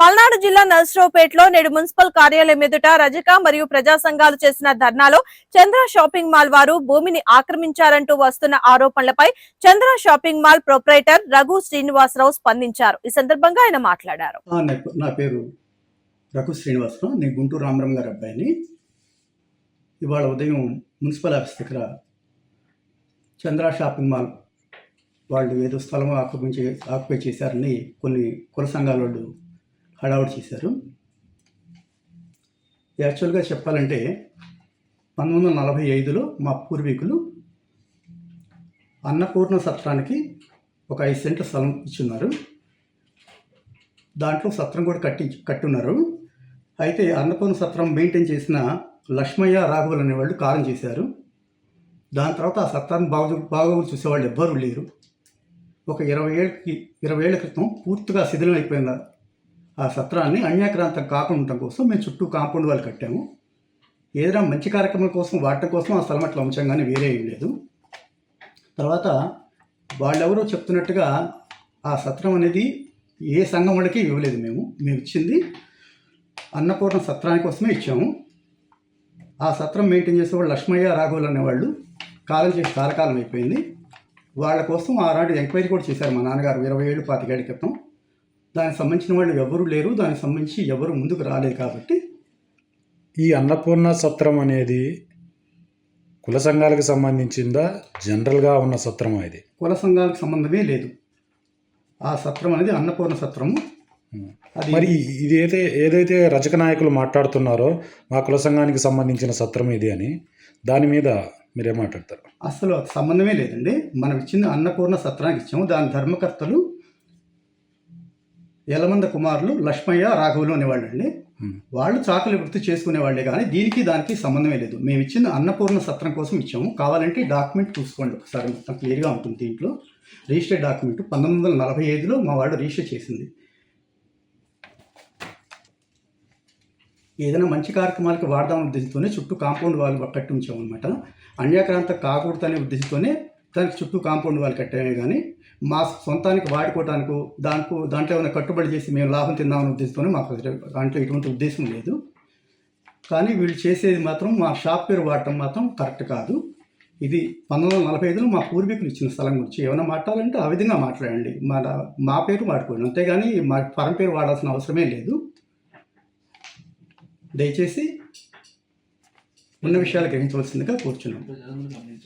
పల్నాడు జిల్లా నర్సరావుపేటలో నేడు మున్సిపల్ కార్యాలయం ఎదుట రజక మరియు ప్రజా సంఘాలు చేసిన ధర్నాలో చంద్ర షాపింగ్ మాల్ వారు భూమిని ఆక్రమించారంటూ వస్తున్న ఆరోపణలపై Chandra shopping mall proprietor Raghu Srinivasarao స్పందించారు. ఈ సందర్భంగా ఆయన మాట్లాడారు. నా పేరు రఘు శ్రీనివాసరావు. నేను గుంటూరు రామరామ్ గారి అబ్బాయిని. ఇవాళ ఉదయం మున్సిపల్ ఆఫీస్ దగ్గర చంద్ర షాపింగ్ మాల్ వాళ్ళు ఏదో స్థలం ఆక్యుపై ఆక్యుపై చేశారని కొన్ని కుల సంఘాల వాళ్ళు హడావుడి చేశారు. యాక్చువల్గా చెప్పాలంటే పంతొమ్మిది వందల నలభై ఐదులో మా పూర్వీకులు అన్నపూర్ణ సత్రానికి ఒక ఐదు సెంట్ల స్థలం ఇచ్చున్నారు. దాంట్లో సత్రం కూడా కట్టి కట్టున్నారు. అయితే అన్నపూర్ణ సత్రం మెయింటైన్ చేసిన లక్ష్మయ్య రాఘవులు అనేవాళ్ళు కారం చేశారు. దాని తర్వాత ఆ సత్రాన్ని బాగు బాగోగులు చూసేవాళ్ళు ఎవ్వరూ లేరు. ఒక ఇరవై ఏళ్ళకి ఇరవై ఏళ్ళ క్రితం పూర్తిగా శిథిలం అయిపోయిన ఆ సత్రాన్ని అన్యాక్రాంతం కాకుండా ఉండటం కోసం మేము చుట్టూ కాంపౌండ్ వాళ్ళు కట్టాము. ఏదైనా మంచి కార్యక్రమం కోసం వాడటం కోసం ఆ స్థలం అట్లా ఉంచంగానే వేరే ఏం లేదు. తర్వాత వాళ్ళెవరో చెప్తున్నట్టుగా ఆ సత్రం అనేది ఏ సంఘం వాళ్ళకి ఇవ్వలేదు మేము. మేము ఇచ్చింది అన్నపూర్ణ సత్రాని కోసమే ఇచ్చాము. ఆ సత్రం మెయింటైన్ చేసేవాళ్ళు లక్ష్మయ్య రాఘవులు అనేవాళ్ళు. కాలం చేసి కాలకాలం అయిపోయింది. వాళ్ళ కోసం ఆనాడు ఎంక్వైరీ కూడా చేశారు మా నాన్నగారు. ఇరవై ఏళ్ళు పాతికేళ్ళ క్రితం. దానికి సంబంధించిన వాళ్ళు ఎవరు లేరు దానికి సంబంధించి ఎవరు ముందుకు రాలేదు కాబట్టి ఈ అన్నపూర్ణ సత్రం అనేది కుల సంఘాలకు సంబంధించిందా జనరల్గా ఉన్న సత్రమా ఇది? కుల సంఘాలకు సంబంధమే లేదు. ఆ సత్రం అనేది అన్నపూర్ణ సత్రము. అది మరి ఇది ఏదైతే ఏదైతే రజక నాయకులు మాట్లాడుతున్నారో మా కుల సంఘానికి సంబంధించిన సత్రం ఇది అని దాని మీద మీరేం మాట్లాడతారు? అసలు సంబంధమే లేదండి. మనం ఇచ్చింది అన్నపూర్ణ సత్రానికి ఇచ్చాము. దాని ధర్మకర్తలు యలమంద కుమారులు లక్ష్మయ్య రాఘవులు అనేవాళ్ళు అండి Hmm. వాళ్ళు చాకలి వృత్తి చేసుకునేవాళ్ళే కానీ దీనికి దానికి సంబంధమే లేదు. మేము ఇచ్చింది అన్నపూర్ణ సత్రం కోసం ఇచ్చాము. కావాలంటే డాక్యుమెంట్ చూసుకోండి ఒకసారి. మొత్తం క్లియర్గా ఉంటుంది దీంట్లో. రిజిస్టర్డ్ డాక్యుమెంట్ పంతొమ్మిది వందల నలభై ఐదులో మా వాళ్ళు రిజిస్టర్ చేసింది. ఏదైనా మంచి కార్యక్రమాలకి వాడదాం ఉద్దేశంతోనే చుట్టూ కాంపౌండ్ వాళ్ళు కట్టి ఉంచాం అనమాట అన్యాక్రాంత కాకూడదు అనే ఉద్దేశంతోనే దానికి చుట్టూ కాంపౌండ్ వాళ్ళు కట్టామే కానీ మా సొంతానికి వాడుకోవటానికి దానికి దాంట్లో ఏమైనా కట్టుబడి చేసి మేము లాభం తిందామని ఉద్దేశంతోనే మాకు దాంట్లో ఎటువంటి ఉద్దేశం లేదు. కానీ వీళ్ళు చేసేది మాత్రం మా షాప్ పేరు వాడటం మాత్రం కరెక్ట్ కాదు. ఇది పంతొమ్మిది వందల నలభై ఐదులో మా పూర్వీకులు ఇచ్చిన స్థలం గురించి ఏమైనా మాట్లాడాలంటే ఆ విధంగా మాట్లాడండి. మా మా పేరు వాడుకోండి. అంతేగాని మా పరం పేరు వాడాల్సిన అవసరమే లేదు. దయచేసి ఉన్న విషయాలు గ్రహించవలసిందిగా కూర్చున్నాం.